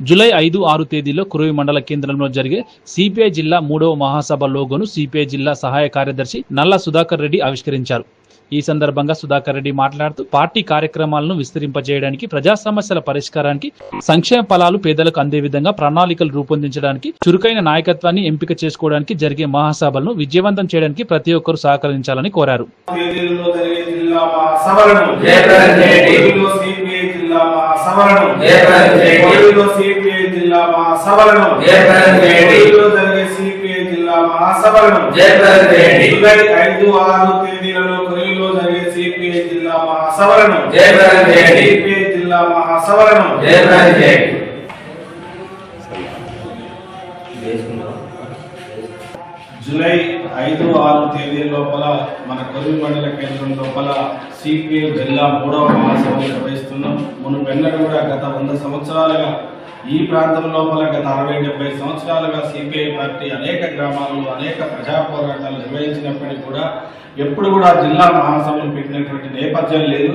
July ఐదు ఆరు తేదీలో కురువి మండల కేంద్రంలో జరిగే సిపిఐ జిల్లా మూడవ మహాసభ లోగోను సిపిఐ జిల్లా సహాయ కార్యదర్శి నల్ల సుధాకర్ రెడ్డి ఆవిష్కరించారు. ఈ సందర్భంగా సుధాకర్ రెడ్డి మాట్లాడుతూ పార్టీ కార్యక్రమాలను విస్తరింపజేయడానికి ప్రజా సమస్యల పరిష్కారానికి సంక్షేమ ఫలాలు పేదలకు అందే విధంగా ప్రణాళికలు రూపొందించడానికి చురుకైన నాయకత్వాన్ని ఎంపిక చేసుకోవడానికి జరిగే మహాసభలను విజయవంతం చేయడానికి ప్రతి ఒక్కరూ సహకరించాలని కోరారు. చేయండి. కోవిలో సిపిఐ జిల్లా చేయండి. కోవిలో జరిగే సిపిఐ జిల్లా చేయండి. జూలై ఐదు ఆరు తేదీలలో కొరిలో జరిగే సిపిఐ జిల్లా. సిపిఐ జిల్లా జూలై ఐదు ఆరు తేదీ లోపల మన కొరివి మండల కేంద్రం లోపల సిపిఐ జిల్లా మూడవ మహాసభ నిర్వహిస్తున్నాం. మునుపెన్నడూ కూడా గత వంద సంవత్సరాలుగా ఈ ప్రాంతం లోపల గత అరవై డెబ్బై సంవత్సరాలుగా సిపిఐ పార్టీ అనేక గ్రామాల్లో అనేక ప్రజా పోరాటాలు నిర్వహించినప్పటికీ కూడా ఎప్పుడు కూడా జిల్లా మహాసభలు పెట్టినటువంటి నేపథ్యం లేదు.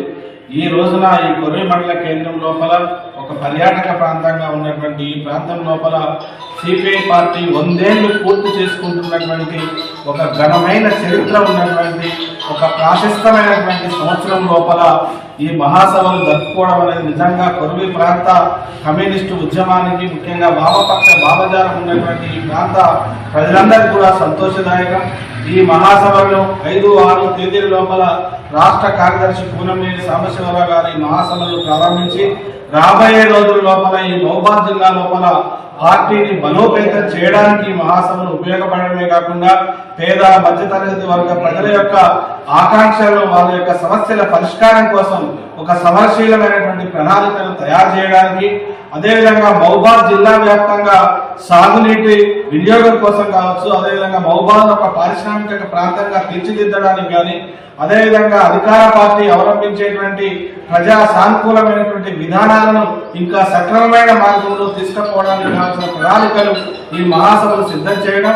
ఈ రోజున ఈ కొరవి మండల కేంద్రం లోపల ఒక పర్యాటక ప్రాంతంగా ఉన్నటువంటి ఈ ప్రాంతం లోపల సిపిఐ పార్టీ వందేళ్ళు పూర్తి చేసుకుంటున్నటువంటి ఒక ఘనమైన చరిత్ర ఉన్నటువంటి ఒక ప్రాశస్తమైనటువంటి సంవత్సరం లోపల ఈ మహాసభలు జరుపుకోవడం అనేది నిజంగా కొరవి ప్రాంత కమ్యూనిస్టు ఉద్యమానికి ముఖ్యంగా వామపక్ష భావజాలం ఉన్నటువంటి ఈ ప్రాంత ప్రజలందరికీ కూడా సంతోషదాయకం. ఈ మహాసభలో ఐదు ఆరు తేదీల లోపల రాష్ట్ర కార్యదర్శి కూనంనేని సాంబశివరావు గారు ఈ మహాసభలు ప్రారంభించి రాబోయే రోజుల లోపల ఈ మహబాద్ జిల్లా లోపల పార్టీని బలోపేతం చేయడానికి మహాసభలు ఉపయోగపడమే కాకుండా పేద మధ్యతరగతి వర్గ ప్రజల యొక్క ఆకాంక్షలు వాళ్ళ యొక్క సమస్యల పరిష్కారం కోసం ఒక సమరశీలమైనటువంటి ప్రణాళికను తయారు చేయడానికి అదేవిధంగా మహబాద్ జిల్లా వ్యాప్తంగా సాగునీటి వినియోగం కోసం కావచ్చు అదేవిధంగా మహబాద్ ఒక పారిశ్రామిక ప్రాంతంగా తీర్చిదిద్దడానికి కానీ అదేవిధంగా అధికార పార్టీ అవలంబించేటువంటి ప్రజా సానుకూలమైనటువంటి విధానాలను ఇంకా సక్రమమైన మార్గంలో తీసుకుపోవడానికి కావాల్సిన ప్రణాళికలు ఈ మహాసభను సిద్ధం చేయడం